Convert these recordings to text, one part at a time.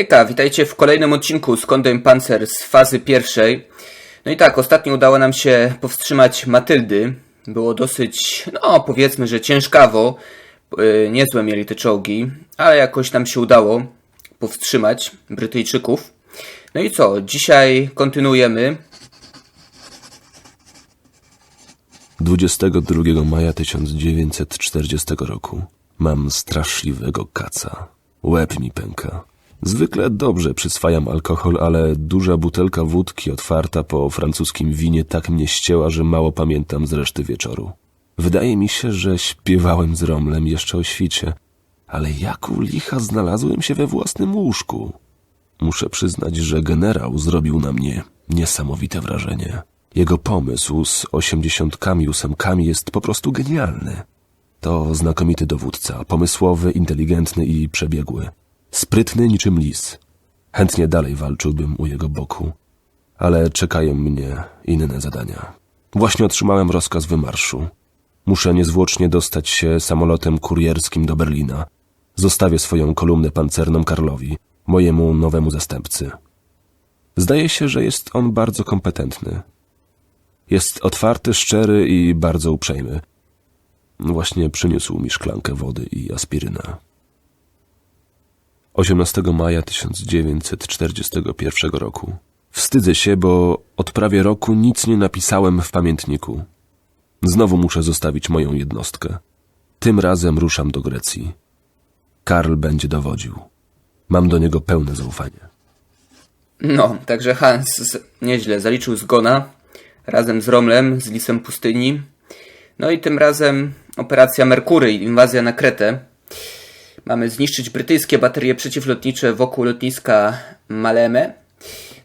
Hejka, witajcie w kolejnym odcinku z Kondem Panzer z fazy pierwszej. No i tak, ostatnio udało nam się powstrzymać Matyldy. Było dosyć, no powiedzmy, że ciężkawo. Yy, Niezłe mieli te czołgi, ale jakoś nam się udało powstrzymać Brytyjczyków. No i co, dzisiaj kontynuujemy. 22 maja 1940 roku. Mam straszliwego kaca. Łeb mi pęka. Zwykle dobrze przyswajam alkohol, ale duża butelka wódki otwarta po francuskim winie tak mnie ścięła, że mało pamiętam z reszty wieczoru. Wydaje mi się, że śpiewałem z Romlem jeszcze o świcie, ale jak u licha znalazłem się we własnym łóżku. Muszę przyznać, że generał zrobił na mnie niesamowite wrażenie. Jego pomysł z osiemdziesiątkami ósemkami jest po prostu genialny. To znakomity dowódca, pomysłowy, inteligentny i przebiegły. Sprytny niczym lis. Chętnie dalej walczyłbym u jego boku. Ale czekają mnie inne zadania. Właśnie otrzymałem rozkaz wymarszu. Muszę niezwłocznie dostać się samolotem kurierskim do Berlina. Zostawię swoją kolumnę pancerną Karlowi, mojemu nowemu zastępcy. Zdaje się, że jest on bardzo kompetentny. Jest otwarty, szczery i bardzo uprzejmy. Właśnie przyniósł mi szklankę wody i aspirynę. 18 maja 1941 roku. Wstydzę się, bo od prawie roku nic nie napisałem w pamiętniku. Znowu muszę zostawić moją jednostkę. Tym razem ruszam do Grecji. Karl będzie dowodził. Mam do niego pełne zaufanie. No, także Hans z- nieźle zaliczył zgona razem z Romlem, z Lisem Pustyni. No i tym razem operacja Merkury, inwazja na Kretę. Mamy zniszczyć brytyjskie baterie przeciwlotnicze wokół lotniska Maleme,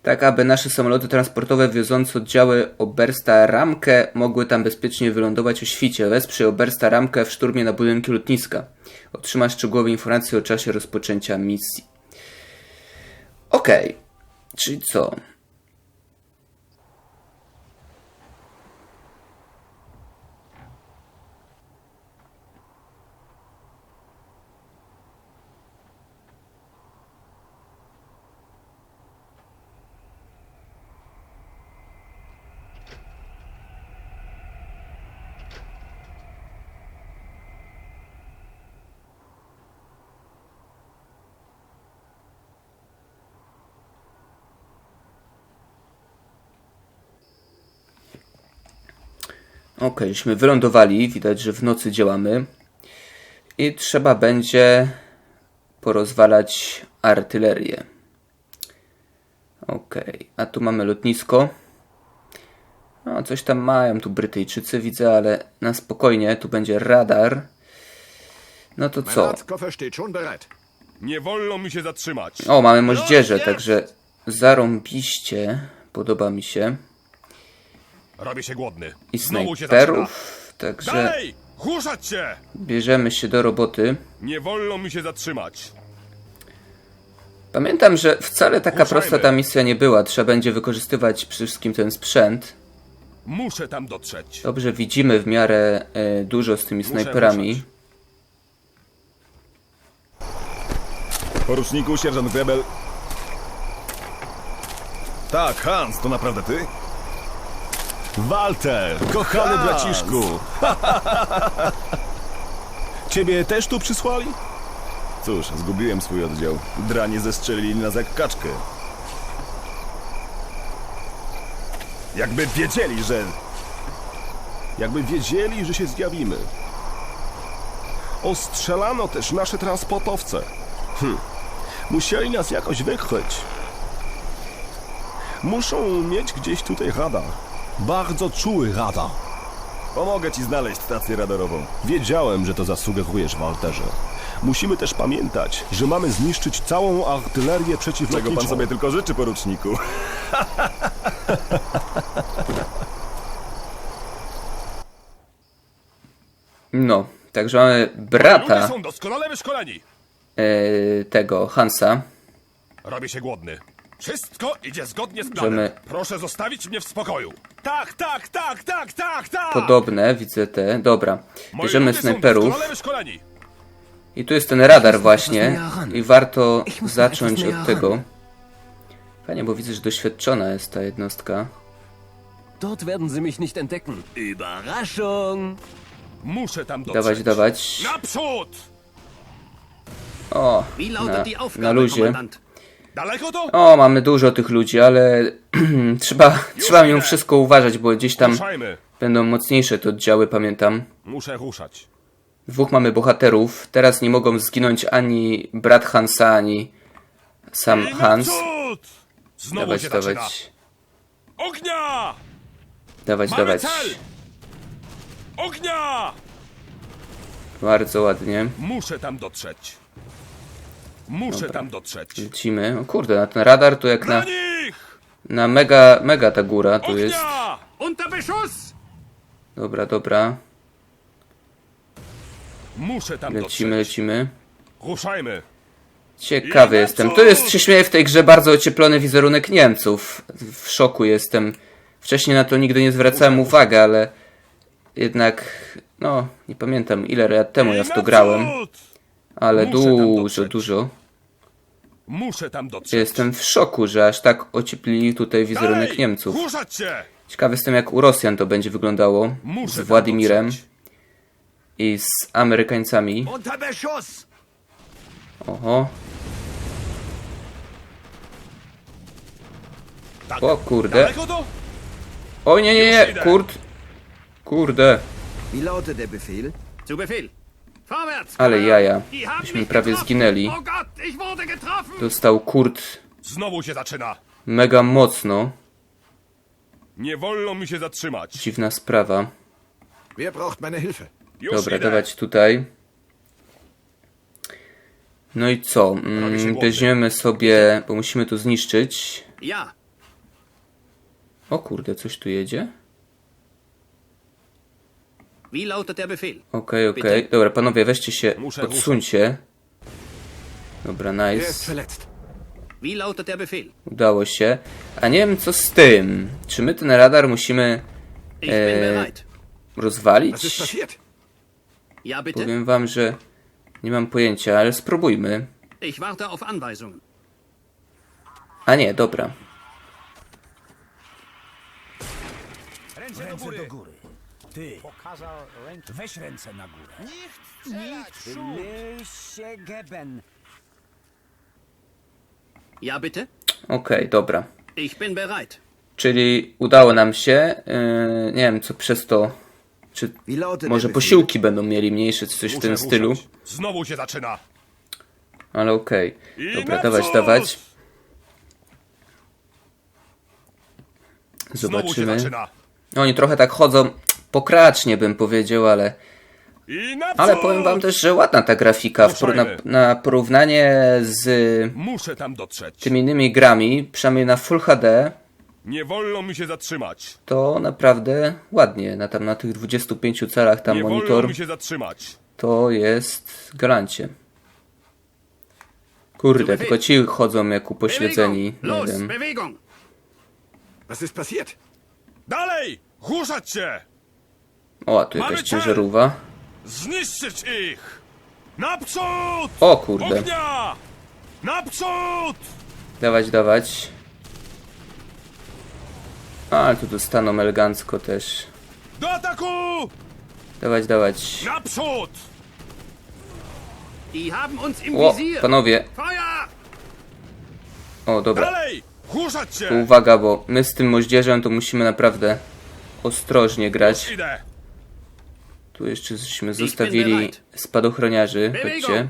tak aby nasze samoloty transportowe wiozące oddziały Obersta Ramkę mogły tam bezpiecznie wylądować o świcie. Wesprzyj Obersta Ramkę w szturmie na budynki lotniska. Otrzyma szczegółowe informacje o czasie rozpoczęcia misji. Okej, czyli co? Okej, żeśmy wylądowali. Widać, że w nocy działamy. I trzeba będzie porozwalać artylerię. Okej, a tu mamy lotnisko. No, coś tam mają tu Brytyjczycy, widzę, ale na spokojnie. Tu będzie radar. No to co? Nie wolno mi się zatrzymać. O, mamy moździerze, także zarąbiście. Podoba mi się. Robię się głodny. I Znowu się zaczyna. snajperów. Także Dalej! Się! bierzemy się do roboty. Nie wolno mi się zatrzymać. Pamiętam, że wcale taka Ruszajmy. prosta ta misja nie była. Trzeba będzie wykorzystywać przede wszystkim ten sprzęt. Muszę tam dotrzeć. Dobrze widzimy w miarę e, dużo z tymi snajperami. ruszać. Poruczniku, sierżant Grebel. Tak, Hans, to naprawdę ty? Walter, kochany braciszku. Ciebie też tu przysłali? Cóż, zgubiłem swój oddział. Dranie zestrzelili nas jak kaczkę. Jakby wiedzieli, że... Jakby wiedzieli, że się zjawimy. Ostrzelano też nasze transportowce. Hm. Musieli nas jakoś wykryć. Muszą mieć gdzieś tutaj radar. Bardzo czuły radar. Pomogę ci znaleźć stację radarową. Wiedziałem, że to zasugerujesz, Walterze. Musimy też pamiętać, że mamy zniszczyć całą artylerię przeciwlotniczą. Czego pan sobie tylko życzy, poruczniku? No, także mamy Ludzie brata są doskonale wyszkoleni. e, tego Hansa. Robię się głodny. Wszystko idzie zgodnie z planem. Możemy- Proszę zostawić mnie w spokoju. Tak, tak, tak, tak, tak, tak! Podobne, widzę te. Dobra, Moi bierzemy ludzie są snajperów. doskonale wyszkoleni. I tu jest ten radar właśnie. I warto zacząć od tego. Fajnie, bo widzę, że doświadczona jest ta jednostka. Dort werden sie mich nicht entdecken. Überraschung! Muszę tam dotrzeć. Dawać, dawać. Naprzód! O, Wie na, lautet die na Aufgabe, luzie. Kommandant? Daleko to? O, mamy dużo tych ludzi, ale trzeba, trzeba mimo wszystko uważać, bo gdzieś tam Ruszajmy. będą mocniejsze te oddziały, pamiętam. Muszę ruszać. Dwóch mamy bohaterów. Teraz nie mogą zginąć ani brat Hansa, ani sam Hans. naprzód! Znowu Dawać, się zaczyna. dawać. Ognia! Dawać, Mamy dawać. cel! Ognia! Bardzo ładnie. Muszę tam dotrzeć. Muszę tam dotrzeć. Lecimy. O kurde, na ten radar tu jak Na na, mega, mega ta góra tu jest. Dobra, dobra. Muszę tam Lecimy, dotrzeć. lecimy. Ruszajmy. Ciekawy jestem. To jest, się śmieję w tej grze, bardzo ocieplony wizerunek Niemców. W szoku jestem. Wcześniej na to nigdy nie zwracałem uwagi, ale jednak, no, nie pamiętam ile lat temu ja w to grałem! Ale Muszę tam dużo, dotrzeć. dużo. Muszę tam dotrzeć. Jestem w szoku, że aż tak ocieplili tutaj wizerunek Dalej! Niemców. Ruszać się! Ciekawy jestem, jak u Rosjan to będzie wyglądało Muszę z tam Władimirem dotrzeć. i z Amerykańcami. Unter Beschuss! Oho, Tak. o kurde. Daleko to? Oj, nie, nie, nie, kurt. Kurde, Wie lautet der Befehl? Zu Befehl! Ale jaja. Myśmy prawie zginęli. Oh! Dostał kurt Znowu się zaczyna. mega mocno. Nie wolno mi się zatrzymać. Dziwna sprawa. Dobra, dawać tutaj. No i co? Mm, weźmiemy sobie, bo musimy tu zniszczyć. Ja, O kurde, coś tu jedzie? Okej, okej. Dobra, panowie, weźcie się, Muszę odsuńcie. Dobra, nice. Udało się. A nie wiem, co z tym. Czy my ten radar musimy ist rozwalić? Powiem wam, że nie mam pojęcia, ale spróbujmy. A nie, dobra. Ręce do góry. Ty. Pokazał ręce. Weź ręce na górę. Liście geben. Ja, bitte? Okej, dobra. Ich bin bereit. Czyli udało nam się. Yy, nie wiem, co przez to. Czy może posiłki będą mieli mniejsze, czy coś w tym stylu. Znowu się zaczyna. Ale okej. Dobra, dawać, dawać. Znowu się Zobaczymy. zaczyna. Oni trochę tak chodzą pokracznie, bym powiedział, ale. Ale powiem wam też, że ładna ta grafika. W, por- na, na porównanie z Muszę tam dotrzeć. tymi innymi grami, przynajmniej na Full HD, Nie wolno mi się zatrzymać. to naprawdę ładnie. Na, tam, na tych 25 calach tam Nie monitor wolno mi się zatrzymać. to jest galancie. Kurde, tylko ci chodzą jak upośledzeni. Bewegung! Nie Los, wiem. Bewegung! Was ist passiert? Dalej! Ruszać się! O, a tu jakaś ciężarówka. Zniszczyć ich! Naprzód! O kurde. Ognia! Naprzód! Dawać, dawać. A, ale tu dostaną elegancko też. Do ataku! Dawać, dawać. Naprzód! Die haben uns im O, Visier! panowie. Feuer! O, dobra. Dalej! Ruszać Tu się! uwaga, bo my z tym moździerzem to musimy naprawdę ostrożnie grać. Idę! Tu jeszcze żeśmy zostawili spadochroniarzy. Chodźcie.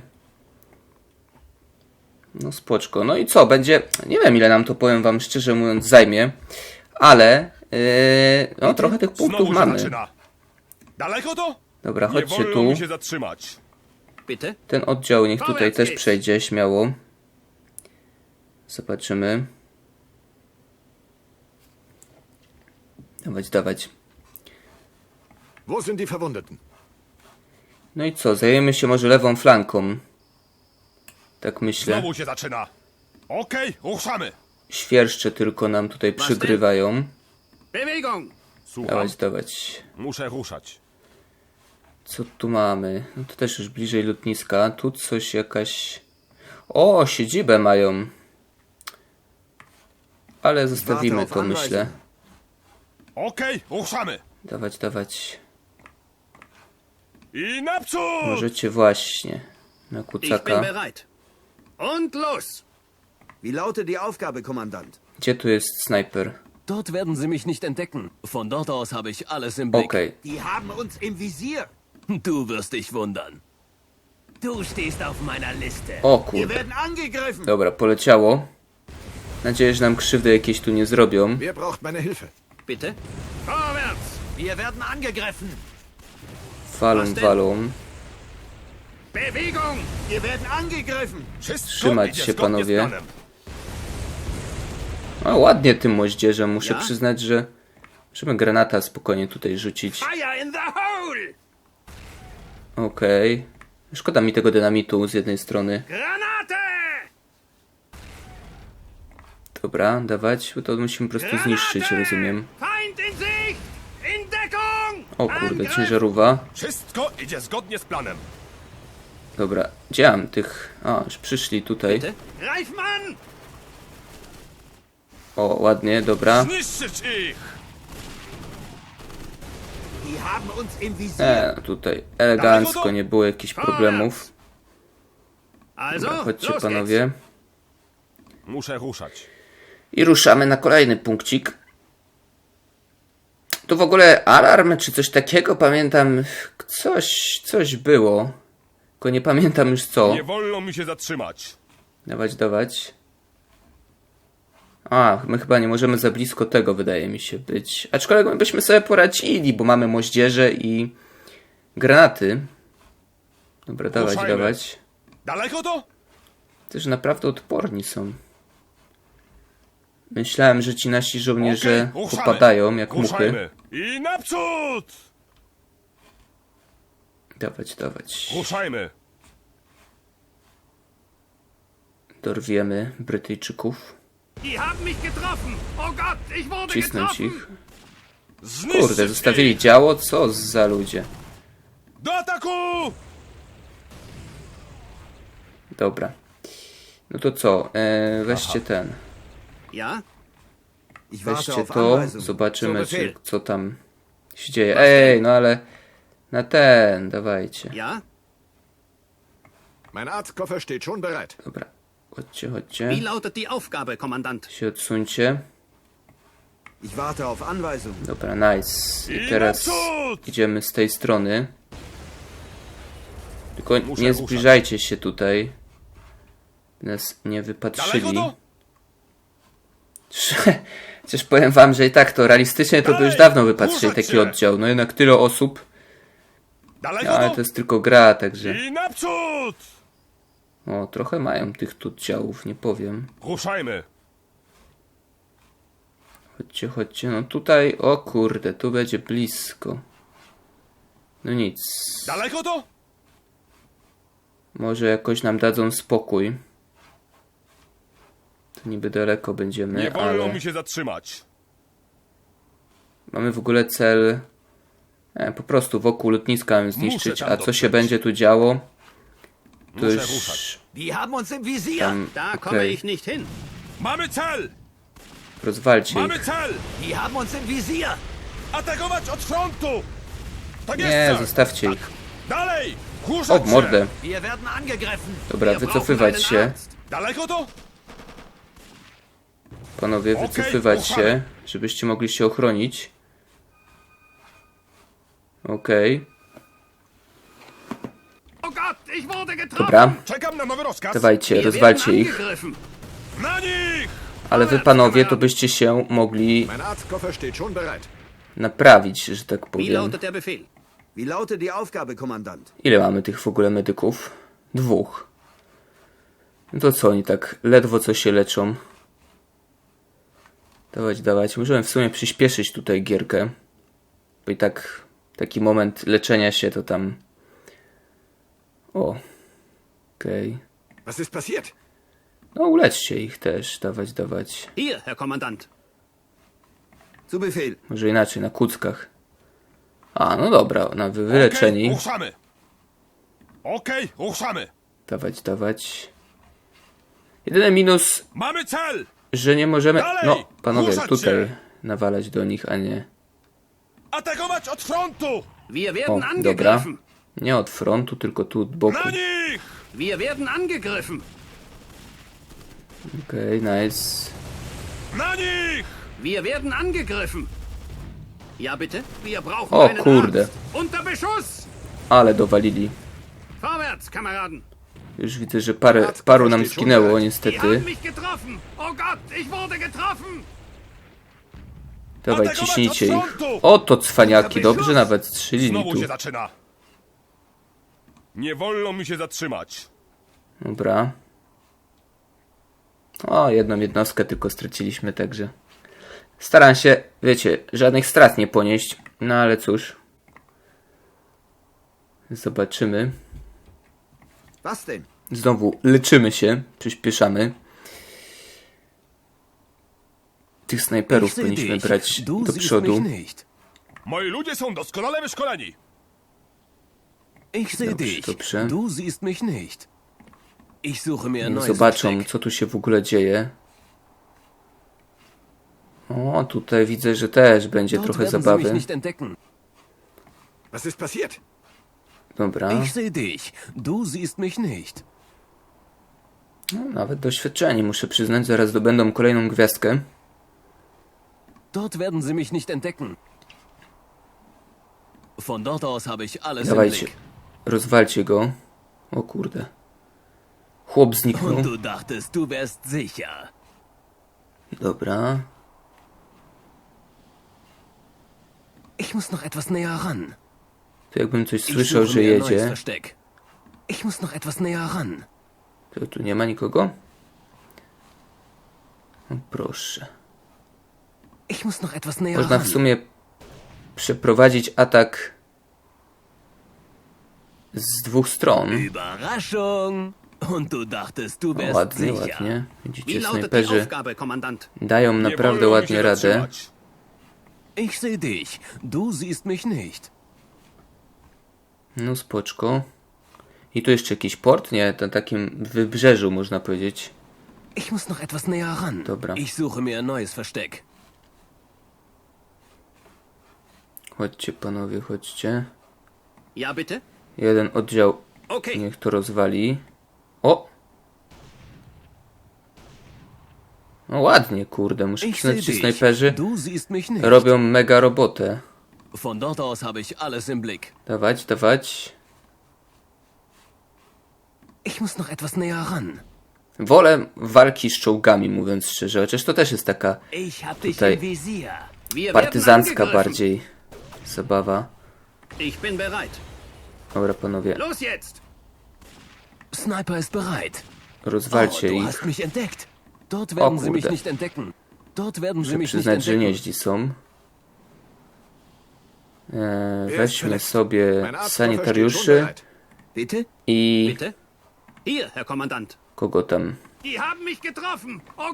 No spoczko. No i co? Będzie... Nie wiem ile nam to, powiem wam szczerze mówiąc, zajmie. Ale... Yy, no trochę tych punktów mamy. Daleko to? Dobra, chodźcie tu. Ten oddział niech tutaj też przejdzie śmiało. Zobaczymy. Dawać, dawać. Wo sind die Verwundeten? No i co? Zajmiemy się może lewą flanką. Tak myślę. Znowu się zaczyna. Okej, ruszamy. Świerszcze tylko nam tutaj przygrywają. Bewegung! Słucham. Dawać, dawać. Muszę ruszać. Co tu mamy? No to też już bliżej lotniska. Tu coś jakaś... O, siedzibę mają. Ale zostawimy to, myślę. Okej, ruszamy. Dawać, dawać. I naprzód! Możecie właśnie. Na Ich bin kucaka. bereit. Und los! Wie lautet die Aufgabe, Kommandant? Gdzie tu jest snajper? Dort werden sie mich nicht entdecken. Von dort aus habe ich alles im Blick. Okej. Die haben uns im Visier. Du wirst dich wundern. Du stehst auf meiner Liste. O Wir kurde. werden angegriffen. Dobra, poleciało. Nadzieję, że nam krzywdy jakieś tu nie zrobią. Wer braucht meine Hilfe? Bitte? Vorwärts! Wir werden angegriffen. Angegriffen. Wszystko Trzymać się, panowie. O, ładnie tym moździerzem. Muszę przyznać, że możemy granata spokojnie tutaj rzucić. Okej. Szkoda mi tego dynamitu z jednej strony. Dobra, dawać, bo to musimy po prostu zniszczyć, rozumiem. Feind in Sicht! In Deckung! O kurde, ciężarówka. Wszystko idzie zgodnie z planem. Dobra, gdzie mam tych... A, już przyszli tutaj. O, ładnie, dobra. Zniszczyć ich! E, tutaj elegancko, nie było jakichś problemów. Dobra, chodźcie panowie. Muszę ruszać. I ruszamy na kolejny punkcik. Tu w ogóle alarm czy coś takiego, pamiętam, coś, coś było. Tylko nie pamiętam już co. Nie wolno mi się zatrzymać. Dawać, dawać. A, my chyba nie możemy za blisko tego, wydaje mi się być. Aczkolwiek my byśmy sobie poradzili, bo mamy moździerze i granaty. Dobra, dawać, Ruszajmy. dawać. Daleko to? Też naprawdę odporni są. Myślałem, że ci nasi żołnierze Okej, ruszamy. popadają jak muchy. Ruszajmy. I naprzód! Dawać, dawać. Ruszajmy. Dorwiemy Brytyjczyków. Die haben mich getroffen! Oh Gott, ich wurde Cisnąć getroffen! ich. Zniszczyć Kurde, zostawili ich. działo? Co za ludzie. Do ataku! Dobra. No to co? E, weźcie ten. Ja? Weźcie to. Zobaczymy, czy, co tam się dzieje. Ej, no ale na ten, dawajcie. Ja? Mein Arztkoffer steht schon bereit. Dobra. Chodźcie, chodźcie. Wie lautet die Aufgabe, Kommandant? Się odsuńcie. Ich warte auf Anweisung. Dobra, nice. I teraz idziemy z tej strony. Tylko nie zbliżajcie się tutaj. Nas nie wypatrzyli. Chociaż powiem wam, że i tak to realistycznie to by już dawno wypatrzyli taki oddział. No jednak tyle osób. No, ale to? to jest tylko gra, także... I naprzód! O, trochę mają tych tu oddziałów, nie powiem. Ruszajmy. Chodźcie, chodźcie. No tutaj, o kurde, tu będzie blisko. No nic. Daleko to? Może jakoś nam dadzą spokój. Niby daleko będziemy, Nie wolno ale mi się zatrzymać. mamy w ogóle cel e, po prostu wokół lotniska ją zniszczyć, tam a co się dotrzeć. będzie tu działo, to Muszę już ruszać. Die haben uns im Visier. tam, Da komme okej, ich nicht hin. Mamy cel! rozwalcie Mamy ich. cel! Die haben uns im Visier. Atakować od frontu! Tak jest, Nie, sir. zostawcie ich. Dalej! O, Ruszać w mordę. Wir werden angegriffen. Dobra, Wir brauchen wycofywać einen się. Arzt. się. Daleko to? Panowie, wycofywać się, żebyście mogli się ochronić. Okej, dobra. Dawajcie, rozwalcie ich. Ale wy panowie, to byście się mogli naprawić, że tak Wie powiem. Ile mamy tych w ogóle medyków? Dwóch. No to co, oni tak ledwo co się leczą. Dawać, dawać. Możemy w sumie przyspieszyć tutaj gierkę. Bo i tak taki moment leczenia się to tam... O. Okej. Was ist passiert? No uleczcie ich też. Dawać, dawać. Hier, Herr Kommandant. Zu Befehl. Może inaczej, na kuckach. A, no dobra, na wy- wyleczeni. Okej, ruszamy. Okej, ruszamy. Dawać, dawać. Jedyny minus, Mamy cel. Że nie możemy... Dalej! No, panowie, tutaj się! nawalać do nich, a nie... Atakować od frontu. O, dobra. Nie od frontu, tylko tu od boku. Na nich. Wir werden angegriffen. Okej, nice. Na nich. Wir werden angegriffen. Ja, bitte? Wir brauchen O, einen kurde. Arzt. Unter Beschuss! Ale dowalili. Vorwärts, Kameraden! Już widzę, że parę, paru nam zginęło, niestety. Dawaj, ciśnijcie ich. Oto cwaniaki, dobrze nawet strzelili tu. Nie wolno mi się zatrzymać. Dobra. O, jedną jednostkę tylko straciliśmy, także. Staram się, wiecie, żadnych strat nie ponieść. No ale cóż. Zobaczymy. Znowu leczymy się, przyspieszamy. Tych snajperów powinniśmy brać do przodu. Moi ludzie są doskonale wyszkoleni. Ich sehe Dobrze, dich. dobrze. Du siehst mich nicht. Ich suche mir ein Niech neues zobaczą, Versteck. co tu się w ogóle dzieje. O, tutaj widzę, że też będzie Dort trochę werden sie mich zabawy. nicht entdecken. Was ist passiert? Dobra, Ich sehe dich. Du siehst mich nicht. no, nawet doświadczeni, muszę przyznać, zaraz dobędą kolejną gwiazdkę. Dort werden sie mich nicht entdecken. Von dort aus habe ich alles im Dawajcie, Blick. rozwalcie go. O kurde. Chłop zniknął. Und du dachtest, du wärst sicher. Dobra. Ich muss noch etwas näher ran. To jakbym coś słyszał, że jedzie. Ich muss noch etwas näher ran. To tu nie ma nikogo? O, proszę. Ich muss noch etwas näher Można w sumie przeprowadzić atak z dwóch stron. Überraschung! Und du dachtest, du wärst ładnie, ładnie. Widzicie, snajperzy dają naprawdę ładnie radę. Ich sehe dich. Du siehst mich nicht. No spoczko. I tu jeszcze jakiś port? Nie, to takim wybrzeżu można powiedzieć. Ich muss noch etwas näher ran. Dobra. Ich suche mir ein neues Versteck. Chodźcie panowie, chodźcie. Ja, bitte? Jeden oddział Okay. niech to rozwali. O! No ładnie, kurde, muszę przyznać, ci dich. snajperzy robią mega robotę. Von dort aus habe ich alles im Blick. Dawać, dawać. Ich muss noch etwas näher ran. Wolę walki z czołgami, mówiąc szczerze, chociaż to też jest taka Tutaj partyzancka bardziej zabawa. Ich bin bereit. Dobra, panowie, Los jetzt! Sniper ist bereit. Oh, rozwalcie du ich. hast mich entdeckt. Dort werden sie mich nicht entdecken. Dort werden sie Muszę mich nicht przyznać, że entdecken. nieźli są. Eee, ist weźmy sobie sanitariuszy i kogo tam? Oh!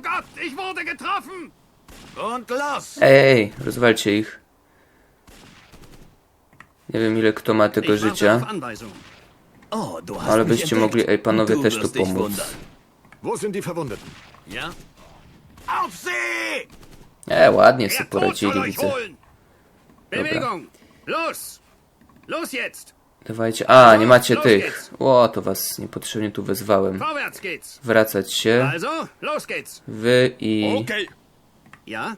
Ej, ej, rozwalcie ich. Nie wiem ile kto ma tego życia. Oh, ale byście mogli, ej panowie, też tu pomóc. E, ładnie sobie poradzili, widzę. holen! Los! Los jetzt! Dawajcie, a, nie macie tych. O, to was niepotrzebnie tu wezwałem. Vorwärts geht's! Wracać się, Also, los geht's! wy i... Okej. Ja?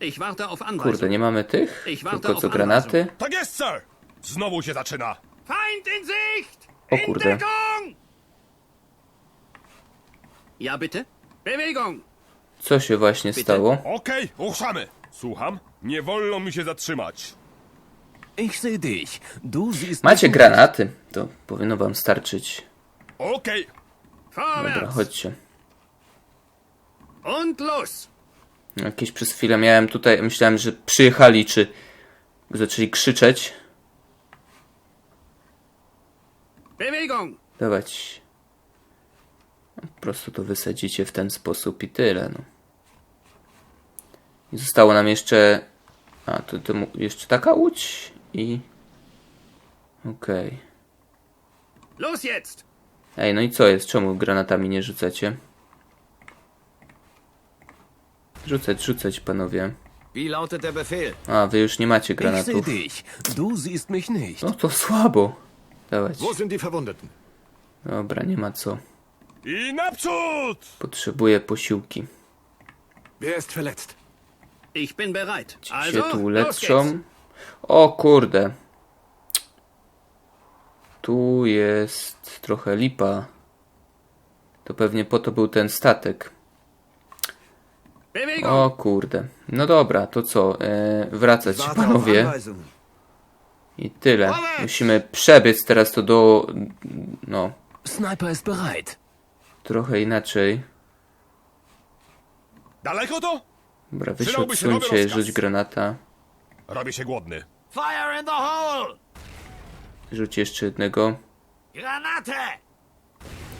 Ich warte auf Anweisung. Kurde, nie mamy tych? Tylko co, granaty? Tak jest, sir. Znowu się zaczyna. Feind in Sicht! O in kurde. Deckung! Ja, bitte? Bewegung! Co się właśnie stało? Okej, ruszamy. Słucham. Nie wolno mi się zatrzymać. Ich sehe dich. Du siehst Macie granaty, to powinno wam starczyć. Okej. Dobra, Vorwärts! chodźcie. Und los! Jakieś przez chwilę miałem tutaj, myślałem, że przyjechali, czy zaczęli krzyczeć. Bewegung! Dawać. Po prostu to wysadzicie w ten sposób i tyle, no. I zostało nam jeszcze... A, to, to mu- jeszcze taka łódź? I... Okej. Los jetzt! Ej, no i co jest? Czemu granatami nie rzucacie? Rzucać, rzucać, panowie. A, wy już nie macie granatów. No to słabo. Dawać. Dobra, nie ma co. Potrzebuję posiłki. Wer ist verletzt? Ich bin bereit. Ci Also, się tu los leczą. O kurde. Tu jest trochę lipa. To pewnie po to był ten statek. O kurde. No dobra, to co? E, wracać panowie. I tyle. Musimy przebiec teraz to do... No, Sniper ist bereit. trochę inaczej. Daleko to? Dobra, wy się rzuć granata. Robię się głodny. Fire in the hole! Rzuć jeszcze jednego. Granate!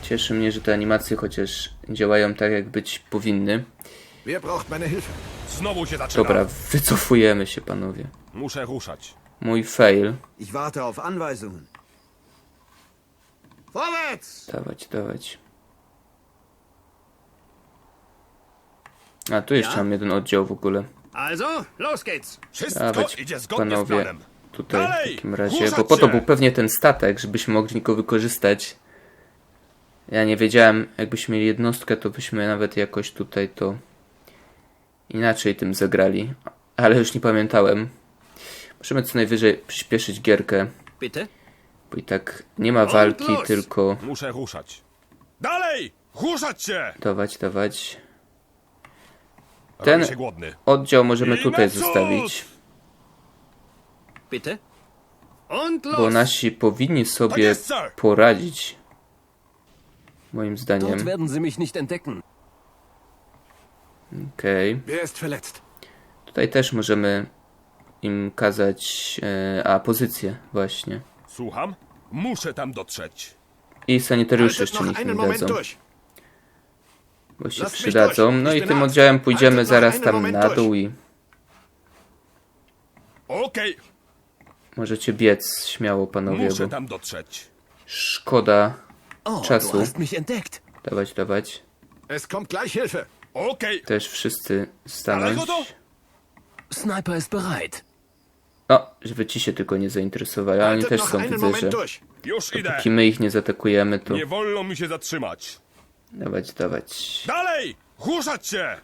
Cieszy mnie, że te animacje chociaż działają tak, jak być powinny. Wer braucht meine Hilfe? Znowu się zaczyna. Dobra, wycofujemy się, panowie. Muszę ruszać. Mój fail. Ich warte auf Anweisungen. Vorwärts! Dawać, dawać. A, tu jeszcze Ja? mam jeden oddział w ogóle. Also, los geht's! Wszystko Dawać, idzie zgodnie z panowie. planem. Tutaj Dalej! w takim razie, bo po to się! był pewnie ten statek, żebyśmy mogli go wykorzystać. Ja nie wiedziałem, jakbyśmy mieli jednostkę, to byśmy nawet jakoś tutaj to inaczej tym zagrali. Ale już nie pamiętałem. Możemy co najwyżej przyspieszyć gierkę, Bitte? bo i tak nie ma walki, los! tylko Muszę ruszać. Dalej! Ruszać się! dawać, dawać. Ten oddział możemy tutaj zostawić, bo nasi powinni Tak sobie sir! poradzić. Moim zdaniem. Okej. Verletzt? Tutaj też możemy im kazać. E, a, pozycję, właśnie. Słucham? Muszę tam dotrzeć. I sanitariusze Haltet jeszcze niech dadzą, durch. Bo się przydadzą. No i tym oddziałem pójdziemy zaraz tam na dół i Okej, możecie biec śmiało, panowie, muszę bo tam dotrzeć. szkoda czasu. Dawać, dawać. Es kommt gleich Hilfe. Okej, Też wszyscy stanąć. Sniper ist bereit. No, żeby ci się tylko nie zainteresowali, ale oni Haltet też noch są, einen widzę, że Moment durch. już idę. póki my ich nie zaatakujemy, to Nie wolno mi się zatrzymać. Dawać, dawać. Dalej! Ruszać się!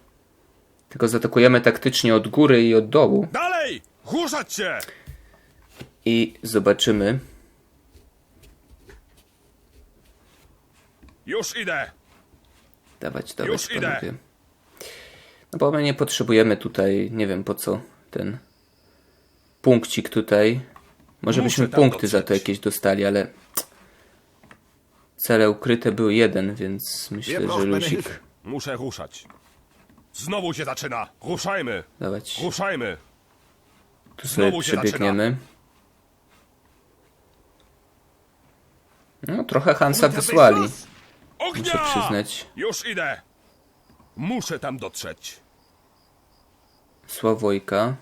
Tylko zaatakujemy taktycznie od góry i od dołu Dalej! Ruszać się! i zobaczymy. Już idę! Dawać, dawać, Już idę. panowie. No bo my nie potrzebujemy tutaj, nie wiem po co, ten punkcik tutaj. Może Muszę byśmy punkty za to dotrzeć. jakieś dostali, ale cele ukryte były jeden, więc myślę, Wer że. Hilfe? Muszę ruszać. Znowu się zaczyna. Ruszajmy! Dawać, Ruszajmy! tu sobie znowu się przebiegniemy. No, trochę Hansa wysłali, Ognia! muszę przyznać. Już idę! Muszę tam dotrzeć. Sławojka.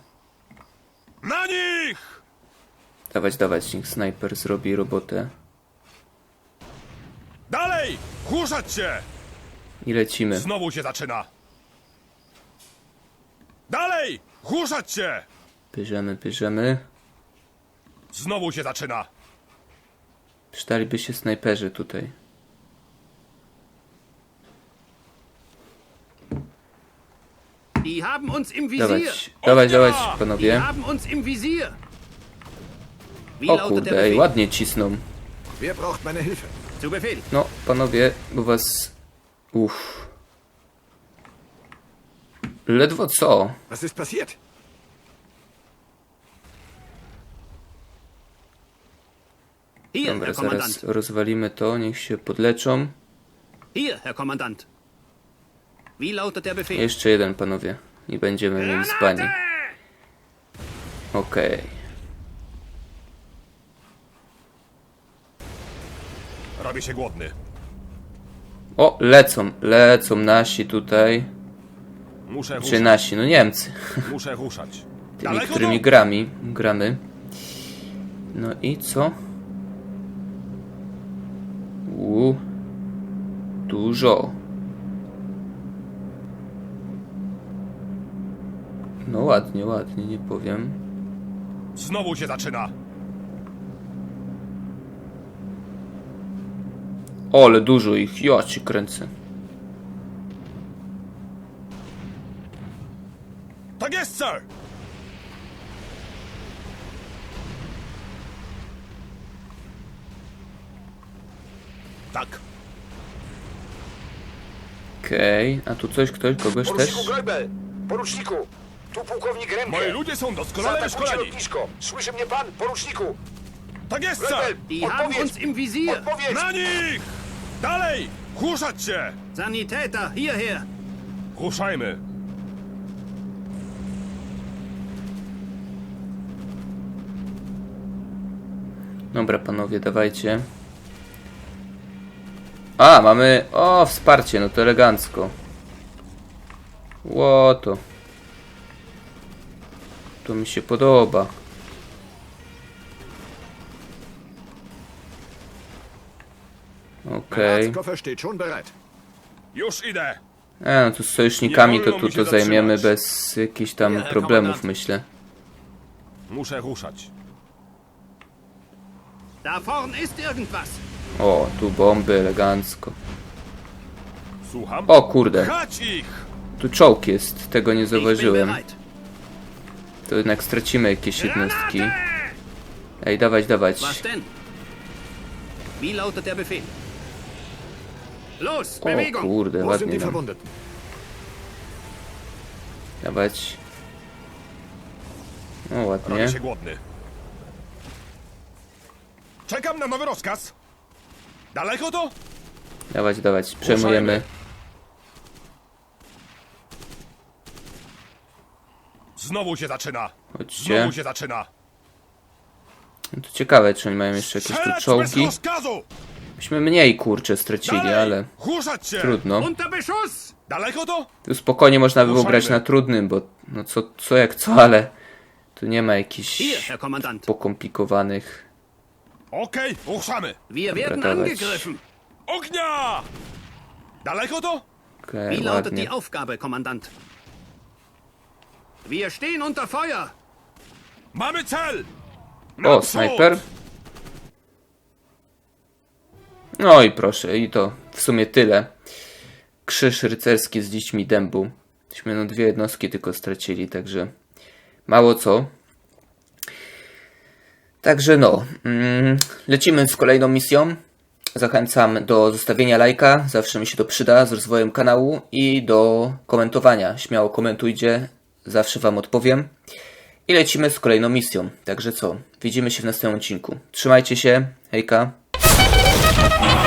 Na nich! Dawać, dawać, niech snajper zrobi robotę. Dalej! Ruszać się! I lecimy. Znowu się zaczyna. Dalej! Ruszać się! Bierzemy, bierzemy. Znowu się zaczyna. Przydaliby się snajperzy tutaj. Die haben uns im Visier! Dawać, dawać, dawać, Die panowie. haben uns im Visier! Wie O lautet der kurde, ej, Befehl? ładnie cisną. Wer braucht meine Hilfe? No, panowie, bo was... Uff. Ledwo co. Was ist passiert? Hier, Dobra, Herr zaraz Kommandant! rozwalimy to, niech się podleczą. Hier, Herr Kommandant! Wie lautet der Befehl? Jeszcze jeden, panowie. I będziemy mieli spani. Okej. Robię się głodny. O, lecą, lecą nasi tutaj. Muszę Czy ruszać. nasi, no Niemcy. Muszę ruszać. Tymi, Daleko którymi grami, gramy. No i co? U. Dużo. No ładnie, ładnie, nie powiem. Znowu się zaczyna. O, ale dużo ich, ja ci kręcę. Tak jest, sir! Tak. Okej, a tu coś, ktoś, kogoś też? Poruczniku Goebel! Poruczniku! Tu pułkownik Remke! Moi ludzie są doskonale Zaatakujcie wyszkoleni. lotnisko! Słyszy mnie pan, poruczniku? Tak jest, sir! Uns im Visier. Odpowiedź! Na nich! Dalej! Ruszać się! Sanitäter, hierher. Ruszajmy! Dobra, panowie, dawajcie. A, mamy... O, wsparcie, no to elegancko. Łoto. To mi się podoba. Okej. Już idę! E, no tu z sojusznikami to tu to zajmiemy bez jakichś tam problemów, myślę. Muszę ruszać. Da vorn ist irgendwas. O, tu bomby, elegancko. Słucham? O kurde, Chać ich! tu czołg jest, tego nie zauważyłem. To jednak stracimy jakieś jednostki. Ej, dawać, dawać. Was denn? Wie lautet der Befehl? Los, O kurde, ładnie nam. Dawać. O, ładnie. Robię się głodny. Czekam na nowy rozkaz. Daleko to? Dawać, dawać. Przejmujemy. Znowu się zaczyna. Chodźcie. Znowu się zaczyna. No to ciekawe, czy oni mają jeszcze jakieś tu Strzelać bez czołgi. rozkazu! Myśmy mniej kurcze stracili, ale trudno. Daleko to? Tu spokojnie można by było grać na trudnym, bo no co, co jak co, ale tu nie ma jakichś pokomplikowanych. Okej, ruszamy. Wir werden dawać. angegriffen. Ognia! Daleko to? Wie lautet die Aufgabe, Kommandant? Wir stehen unter Feuer. Mamy cel! O, snajper. No i proszę, i to w sumie tyle. Krzyż rycerski z dziećmi dębu. Myśmy no dwie jednostki tylko stracili, także mało co. Także no, mm, lecimy z kolejną misją. Zachęcam do zostawienia lajka, zawsze mi się to przyda z rozwojem kanału i do komentowania. Śmiało komentujcie, zawsze Wam odpowiem. I lecimy z kolejną misją. Także co? Widzimy się w następnym odcinku. Trzymajcie się. Hejka. Ah!